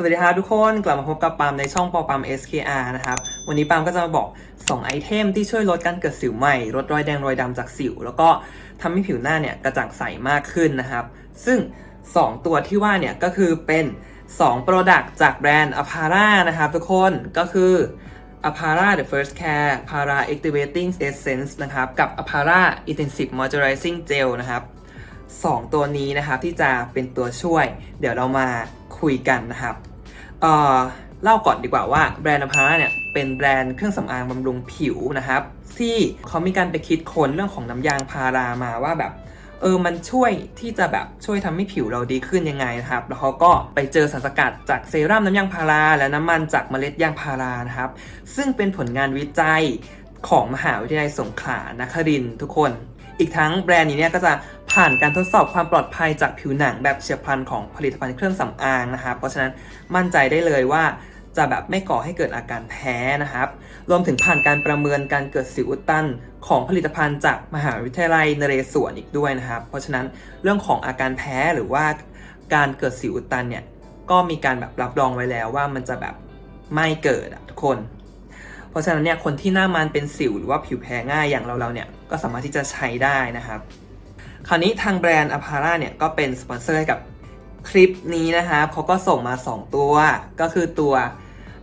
สวัสดีครับทุกคนกลับมาพบกับปามในช่องปอปาม SKR นะครับ วันนี้ปามก็จะมาบอก 2 ไอเทมที่ช่วยลดการเกิดสิวใหม่ลดรอยแดงรอยดำจากสิว แล้วก็ทำให้ผิวหน้าเนี่ยกระจ่างใสมากขึ้นนะครับ ซึ่ง 2 ตัวที่ว่าเนี่ยก็คือเป็น 2 Product จากแบรนด์ Apara นะครับทุกคนก็คือ Apara The First Care Para Activating Essence นะครับกับ Apara Intensive Moisturizing Gel นะครับสองตัวนี้นะครับที่จะเป็นตัวช่วย เดี๋ยวเรามา คุยกันนะครับเอ่อเล่าก่อนดีกว่าว่าแบรนด์อพาร่าเนี่ยเป็นแบรนด์เครื่องสำอางบำรุงผิวนะครับ ที่เขามีการไปคิดค้นเรื่องของน้ำยางพารามาว่าแบบเออ มันช่วยที่จะแบบช่วยทำให้ผิวเราดีขึ้นยังไงนะครับ แล้วเขาก็ไปเจอสารสกัดจากเซรั่มน้ำยางพารา และน้ำมันจากเมล็ดยางพารานะครับ ซึ่งเป็นผลงานวิจัยของมหาวิทยาลัยสงขลานครินทร์ทุกคน อีกทั้งแบรนด์นี้เนี่ยก็จะ ผ่านการทดสอบความปลอดภัยจากผิวหนังแบบเฉียบพลันของผลิตภัณฑ์เครื่องสำอางนะครับ เพราะฉะนั้นมั่นใจได้เลยว่าจะแบบไม่ก่อให้เกิดอาการแพ้นะครับ รวมถึงผ่านการประเมินการเกิดสิวอุดตันของผลิตภัณฑ์จากมหาวิทยาลัยนเรศวรอีกด้วยนะครับ เพราะฉะนั้นเรื่องของอาการแพ้หรือว่าการเกิดสิวอุดตันเนี่ยก็มีการแบบรับรองไว้แล้วว่ามันจะแบบไม่เกิดทุกคน เพราะฉะนั้นเนี่ยคนที่หน้ามันเป็นสิวหรือว่าผิวแพ้ง่ายอย่างเราเราๆเนี่ยก็สามารถที่จะใช้ได้นะครับ คราวนี้ทางแบรนด์ Apara เนี่ยก็เป็นสปอนเซอร์ให้กับคลิปนี้นะครับเขาก็ส่งมา 2 ตัว ก็คือตัว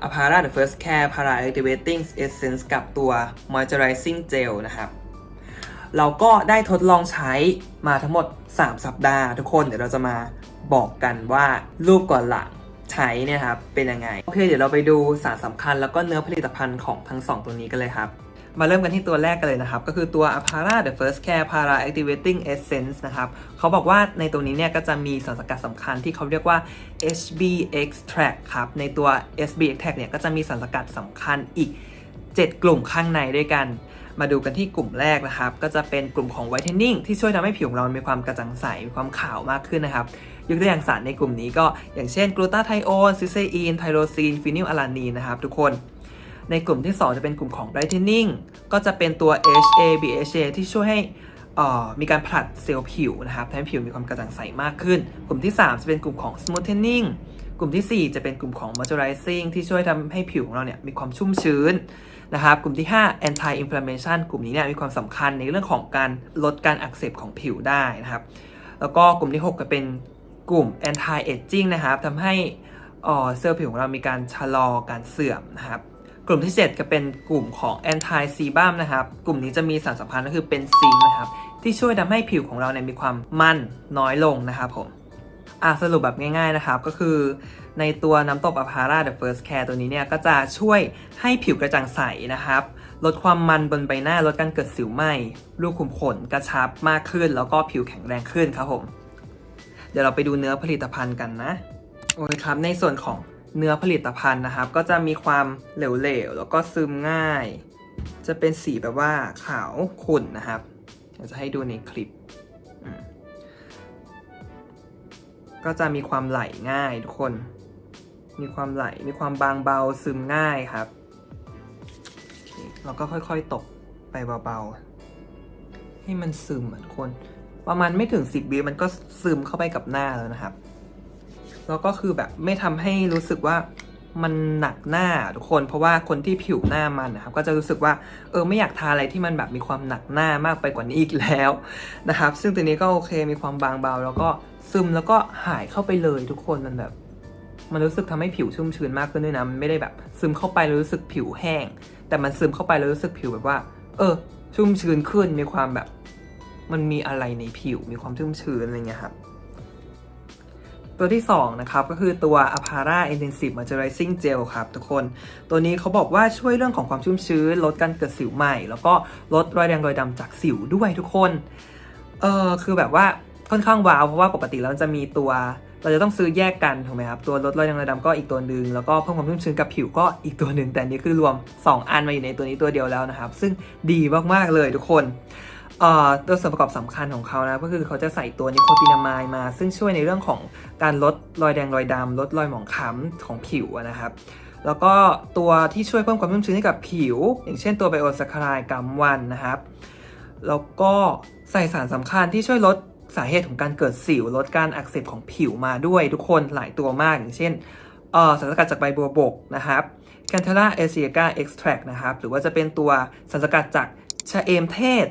Apara The First Care Para Activating Essence กับตัว Moisturizing Gel นะครับ เราก็ได้ทดลองใช้มาทั้งหมด 3 สัปดาห์ ทุกคนเดี๋ยวเราจะมาบอกกันว่ารูปก่อนหลังใช้เนี่ยครับเป็นยังไง โอเคเดี๋ยวเราไปดูสารสำคัญแล้วก็เนื้อผลิตภัณฑ์ของทั้ง 2 ตัวนี้กันเลยครับ มาเริ่มกันที่ตัวแรกกันเลยนะครับ ก็คือตัว Apara The First Care Para Activating Essence นะครับเขาบอกว่าในตัวนี้เนี่ยก็จะมีสารสกัดสำคัญที่เขาเรียกว่า HB Extract ครับ ในตัว HB Extract เนี่ยก็จะมีสารสกัดสำคัญอีก 7 กลุ่มข้างในด้วยกัน มาดูกันที่กลุ่มแรกนะครับ ก็จะเป็นกลุ่มของ Whitening ที่ช่วยทำให้ผิวของเรามีความกระจ่างใส มีความขาวมากขึ้นนะครับยกตัวอย่างสารในกลุ่มนี้ก็อย่างเช่นกลูตาไทโอนซิเซอีนไทโรซีนฟินิลอะลานีนนะครับทุกคน ในกลุ่มที่ 2 จะเป็นกลุ่มของ brightening ก็จะเป็นตัว HA BHA ที่ช่วยให้มีการผลัดเซลล์ผิวนะครับทำให้ผิวมีความกระจ่างใสมากขึ้น กลุ่มที่ 3 จะเป็นกลุ่มของ smoothening กลุ่มทีสี่4 จะเป็นกลุ่มของ moisturizing ที่ช่วยทำให้ผิวของเราเนี่ยมีความชุ่มชื้นนะครับ กลุ่มที่ 5 anti inflammation กลุ่มนี้เนี่ยมีความสำคัญในเรื่องของการลดการอักเสบของผิวได้นะครับ แล้วก็กลุ่มที่ 6 ก็เป็นกลุ่ม anti aging นะครับทำให้เซลล์ผิวของเรามีการชะลอการเสื่อมนะครับ กลุ่มที่ 7 ก็เป็นกลุ่มของ anti sebum นะครับ กลุ่มนี้จะมีสารสัมพันธ์ก็คือเป็นซิงค์นะครับ ที่ช่วยทำให้ผิวของเราเนี่ยมีความมันน้อยลงนะครับผมอะสรุปแบบง่ายๆนะครับ ก็คือในตัวน้ำตบอพาร่า The First Care ตัวนี้เนี่ยก็จะช่วยให้ผิวกระจ่างใสนะครับ ลดความมันบนใบหน้าลดการเกิดสิวไหมรูขุมขนกระชับมากขึ้น แล้วก็ผิวแข็งแรงขึ้นครับผม เดี๋ยวเราไปดูเนื้อผลิตภัณฑ์กันนะ โอเคครับ ในส่วนของ เนื้อผลิตภัณฑ์นะครับ ก็จะมีความเหลวๆแล้วก็ซึมง่าย จะเป็นสีแบบว่าขาวขุ่นนะครับจะให้ดูในคลิป ก็จะมีความไหลง่ายทุกคน มีความไหล มีความบางเบาซึมง่ายครับโอเคเราก็ค่อยๆตกไปเบาๆ ให้มันซึมอะทุกคน ประมาณไม่ถึง 10วิมันก็ซึมเข้าไปกับหน้าแล้วนะครับ แล้วก็คือแบบไม่ทำให้รู้สึกว่ามันหนักหน้าทุกคน เพราะว่าคนที่ผิวหน้ามันนะครับก็จะรู้สึกว่าเออไม่อยากทาอะไรที่มันแบบมีความหนักหน้ามากไปกว่านี้อีกแล้วนะครับ ซึ่งตัวนี้ก็โอเคมีความบางเบา แล้วก็ซึมแล้วก็หายเข้าไปเลยทุกคนมันแบบ มันรู้สึกทำให้ผิวชุ่มชื้นมากขึ้นด้วยนะมันไม่ได้แบบ ซึมเข้าไปแล้วรู้สึกผิวแห้ง แต่มันซึมเข้าไปแล้วรู้สึกผิวแบบว่า เออ ชุ่มชื้นขึ้นมีความแบบ มันมีอะไรในผิวมีความชุ่มชื้นอะไรเงี้ยครับ ตัวที่ 2 นะครับ ก็คือตัว Apara Intensive Moisturizing Gel ครับทุกคน ตัวนี้เขาบอกว่าช่วยเรื่องของความชุ่มชื้น ลดการเกิดสิวใหม่ แล้วก็ลดรอยแดงรอยดำจากสิวด้วยทุกคน เออคือแบบว่าค่อนข้างว้าว เพราะว่าปกติแล้วจะมีตัว เราจะต้องซื้อแยกกันถูกไหมครับ ตัวลดรอยแดงรอยดำก็อีกตัวหนึ่งแล้วก็เพิ่มความชุ่มชื้นกับผิวก็อีกตัวหนึ่งแต่นี้คือรวม 2 อันมาอยู่ในตัวนี้ตัวเดียวแล้วนะครับ ซึ่งดีมากๆเลยทุกคน ตัวส่วนประกอบสำคัญของเขานะก็คือเขาจะใส่ตัวนิโคตินามายมา ซึ่งช่วยในเรื่องของการลดรอยแดงรอยดำลดรอยหมองคล้ำของผิวนะครับ แล้วก็ตัวที่ช่วยเพิ่มความชุ่มชื้นให้กับผิว อย่างเช่นตัวไบโอสคารายกัมวันนะครับ แล้วก็ใส่สารสำคัญที่ช่วยลดสาเหตุของการเกิดสิว ลดการอักเสบของผิวมาด้วยทุกคนหลายตัวมาก อย่างเช่นสารสกัดจากใบบัวบกนะครับ Cantella asiatica extract นะครับ หรือว่าจะเป็นตัวสารสกัดจากชะเอมเทศ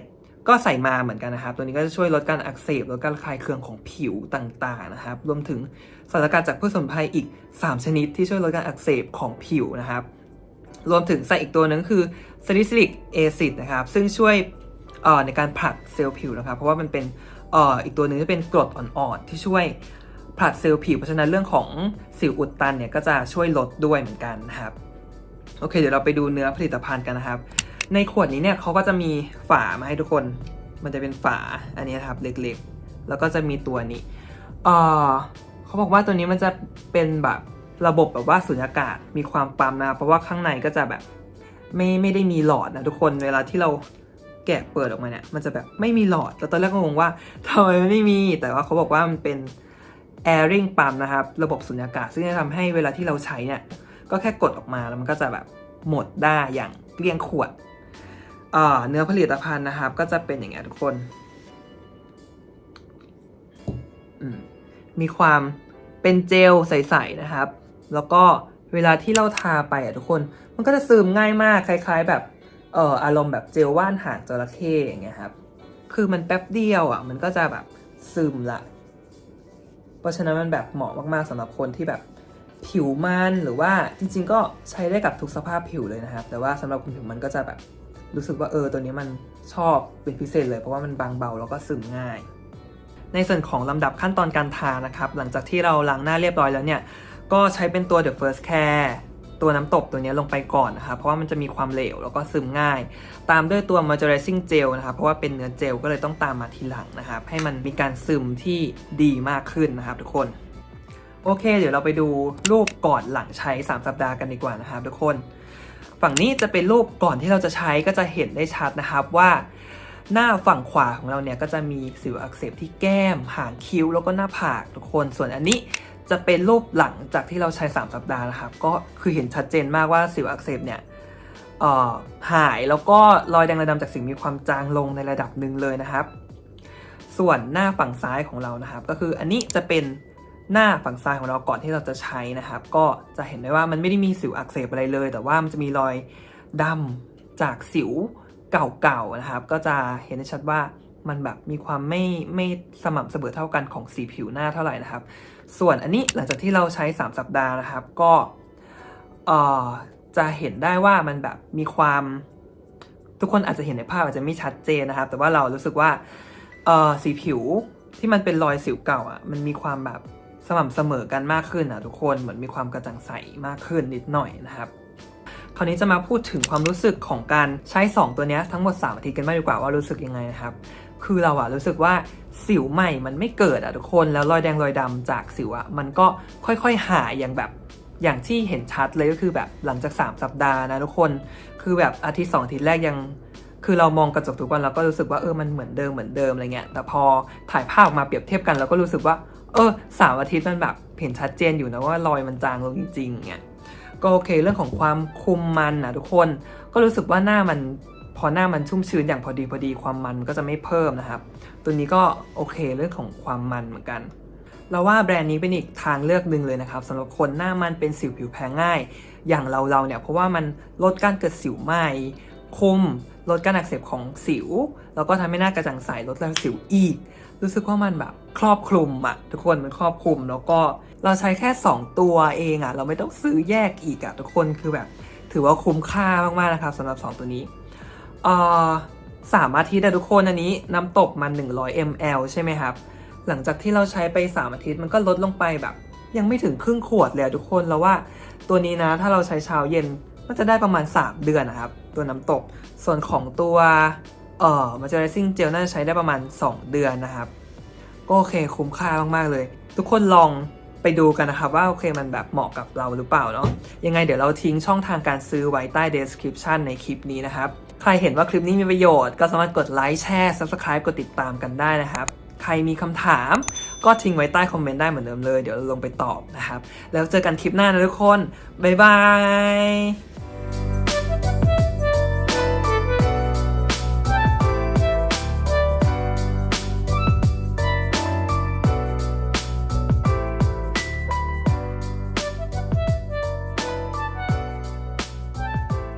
ก็ใส่มาเหมือนกันนะครับ ตัวนี้ก็จะช่วยลดการอักเสบลดการระคายเคืองของผิวต่างๆนะครับ รวมถึงสารสกัดจากพืชสมุนไพรอีก 3 ชนิดที่ช่วยลดการอักเสบของผิวนะครับ รวมถึงใส่อีกตัวหนึงคือ salicylic acid นะครับ ซึ่งช่วยในการผลัดเซลล์ผิวนะครับ เพราะว่ามันเป็นอ่ออีกตัวหนึ่งที่เป็นกรดอ่อนๆที่ช่วยผลัดเซลล์ผิว เพราะฉะนั้นเรื่องของสิวอุดตันเนี่ยก็จะช่วยลดด้วยเหมือนกันนะครับ โอเค เดี๋ยวเราไปดูเนื้อผลิตภัณฑ์กันนะครับ ในขวดนี้เนี่ยเขาก็จะมีฝามาให้ทุกคน มันจะเป็นฝาอันนี้นะครับเล็กๆ แล้วก็จะมีตัวนี้เออเขาบอกว่าตัวนี้มันจะเป็นแบบระบบแบบว่าสุญญากาศมีความปั๊มนะ เพราะว่าข้างในก็จะแบบไม่ไม่ได้มีหลอดนะทุกคนเวลาที่เราแกะเปิดออกมาเนี่ยมันจะแบบไม่มีหลอดแล้วตอนแรกก็งงว่าทำไมไม่มี แต่ว่าเขาบอกว่ามันเป็น airing ปั๊มนะครับ ระบบสุญญากาศ ซึ่งจะทำให้เวลาที่เราใช้เนี่ยก็แค่กดออกมาแล้วมันก็จะแบบหมดได้อย่างเกลี้ยงขวด เนื้อผลิตภัณฑ์นะครับ ก็จะเป็นอย่างเงี้ยทุกคนมมีความเป็นเจลใสๆนะครับ แล้วก็เวลาที่เราทาไปอะทุกคน มันก็จะซึมง่ายมากคล้าย ๆ แบบเอ่ออารมณ์แบบเจลว่านหางจระเข้อย่างเงี้ยครับ คือมันแป๊บเดียวอะ มันก็จะแบบซึมละ เพราะฉะนั้นมันแบบเหมาะมากๆสำหรับคนที่แบบ ผิวมันหรือว่าจริง ๆ ก็ใช้ได้กับทุกสภาพผิวเลยนะครับ แต่ว่าสำหรับคนผิวมันก็จะแบบรู้สึกว่าเออตัวนี้มันชอบเป็นพิเศษเลย เพราะว่ามันบางเบาแล้วก็ซึมง่าย ในส่วนของลำดับขั้นตอนการทานะครับ หลังจากที่เราล้างหน้าเรียบร้อยแล้วเนี่ย ก็ใช้เป็นตัว The First Care ตัวน้ำตบตัวนี้ลงไปก่อนนะครับ เพราะว่ามันจะมีความเหลวแล้วก็ซึมง่าย ตามด้วยตัว Moisturizing Gel นะครับ เพราะว่าเป็นเนื้อเจลก็เลยต้องตามมาทีหลังนะครับ ให้มันมีการซึมที่ดีมากขึ้นนะครับทุกคน โอเค เดี๋ยวเราไปดูรูปก่อนหลังใช้ 3 สัปดาห์กันดีกว่านะครับทุกคน ฝั่งนี้จะเป็นรูปก่อนที่เราจะใช้ก็จะเห็นได้ชัดนะครับว่า หน้าฝั่งขวาของเราเนี่ยก็จะมีสิวอักเสบที่แก้ม หางคิ้วแล้วก็หน้าผากทุกคน ส่วนอันนี้จะเป็นรูปหลังจากที่เราใช้ 3 สัปดาห์นะครับ ก็คือเห็นชัดเจนมากว่าสิวอักเสบเนี่ยหายแล้วก็รอยแดงระดำจากสิวมีความจางลงในระดับหนึ่งเลยนะครับ ส่วนหน้าฝั่งซ้ายของเรานะครับ ก็คืออันนี้จะเป็น หน้าฝั่งซ้ายของเราก่อนที่เราจะใช้นะครับ ก็จะเห็นได้ว่ามันไม่ได้มีสิวอักเสบอะไรเลย แต่ว่ามันจะมีรอยดำจากสิวเก่าๆนะครับ ก็จะเห็นได้ชัดว่ามันแบบมีความไม่ไม่สม่ำเสมอเท่ากันของสีผิวหน้าเท่าไหร่นะครับ ส่วนอันนี้หลังจากที่เราใช้ 3 สัปดาห์นะครับ ก็จะเห็นได้ว่ามันแบบมีความทุกคนอาจจะเห็นในภาพอาจจะไม่ชัดเจนนะครับ แต่ว่าเรารู้สึกว่าสีผิวที่มันเป็นรอยสิวเก่าอะมันมีความแบบ สม่ำเสมอกันมากขึ้นอะทุกคนเหมือนมีความกระจ่างใสมากขึ้นนิดหน่อยนะครับคราวนี้จะมาพูดถึงความรู้สึกของการใช้ 2 ตัวนี้ทั้งหมด3อาทิตย์กันบ้างดีกว่าว่ารู้สึกยังไงนะครับ คือเราอะรู้สึกว่าสิวใหม่มันไม่เกิดอะทุกคนแล้วรอยแดงรอยดำจากสิวอะมันก็ค่อยๆหายอย่างแบบอย่างที่เห็นชัดเลยก็คือแบบหลังจาก 3 สัปดาห์นะทุกคนคือแบบอาทิตย์สองอาทิตย์แรกยัง คือเรามองกระจกทุกวันเราก็รู้สึกว่าเออมันเหมือนเดิมเหมือนเดิมอะไรเงี้ยแต่พอถ่ายภาพออกมาเปรียบเทียบกันเราก็รู้สึกว่า เออสามอาทิตย์มันแบบเห็นชัดเจนอยู่นะว่ารอยมันจางลงจริงๆเงี้ยก็โอเคเรื่องของความคุมมันนะทุกคนก็รู้สึกว่าหน้ามันพอหน้ามันชุ่มชื้นอย่างพอดีพอดีความมันก็จะไม่เพิ่มนะครับ ตัวนี้ก็โอเคเรื่องของความมันเหมือนกัน เราว่าแบรนด์นี้เป็นอีกทางเลือกหนึ่งเลยนะครับสำหรับคนหน้ามันเป็นสิวผิวแพ้ง่าย อย่างเราเราเนี่ยเพราะว่ามันลดการเกิดสิวใหม่คุมลดการอักเสบของสิว แล้วก็ทำให้หน้ากระจ่างใสลดแรงสิวอีก รู้สึกว่ามันแบบครอบคลุมอะทุกคนมันครอบคลุมแล้วก็เราใช้แค่ 2 ตัวเองอะเราไม่ต้องซื้อแยกอีกอะทุกคนคือแบบถือว่าคุ้มค่ามากๆนะครับสำหรับ 2 ตัวนี้เอ่อสามอาทิตย์อะทุกคนอันนี้น้ำตกมัน 100 ml ใช่ไหมครับ หลังจากที่เราใช้ไป 3 อาทิตย์มันก็ลดลงไปแบบ ยังไม่ถึงครึ่งขวดเลยทุกคนแล้วว่าตัวนี้นะถ้าเราใช้เช้าเย็นมันจะได้ประมาณ 3 เดือนนะครับ ตัวน้ำตกส่วนของตัว เอ่อ moisturizing gel น่าจะใช้ได้ประมาณ 2 เดือนนะครับ ก็โอเคคุ้มค่ามากๆเลย ทุกคนลองไปดูกันนะครับว่าโอเคมันแบบเหมาะกับเราหรือเปล่าเนาะยังไงเดี๋ยวเราทิ้งช่องทางการซื้อไว้ใต้ description ในคลิปนี้นะครับ ใครเห็นว่าคลิปนี้มีประโยชน์ก็สามารถกดไลค์แชร์ subscribe กดติดตามกันได้นะครับ ใครมีคำถามก็ทิ้งไว้ใต้คอมเมนต์ได้เหมือนเดิมเลย เดี๋ยวเราลงไปตอบนะครับ แล้วเจอกันคลิปหน้านะทุกคน บ๊ายบาย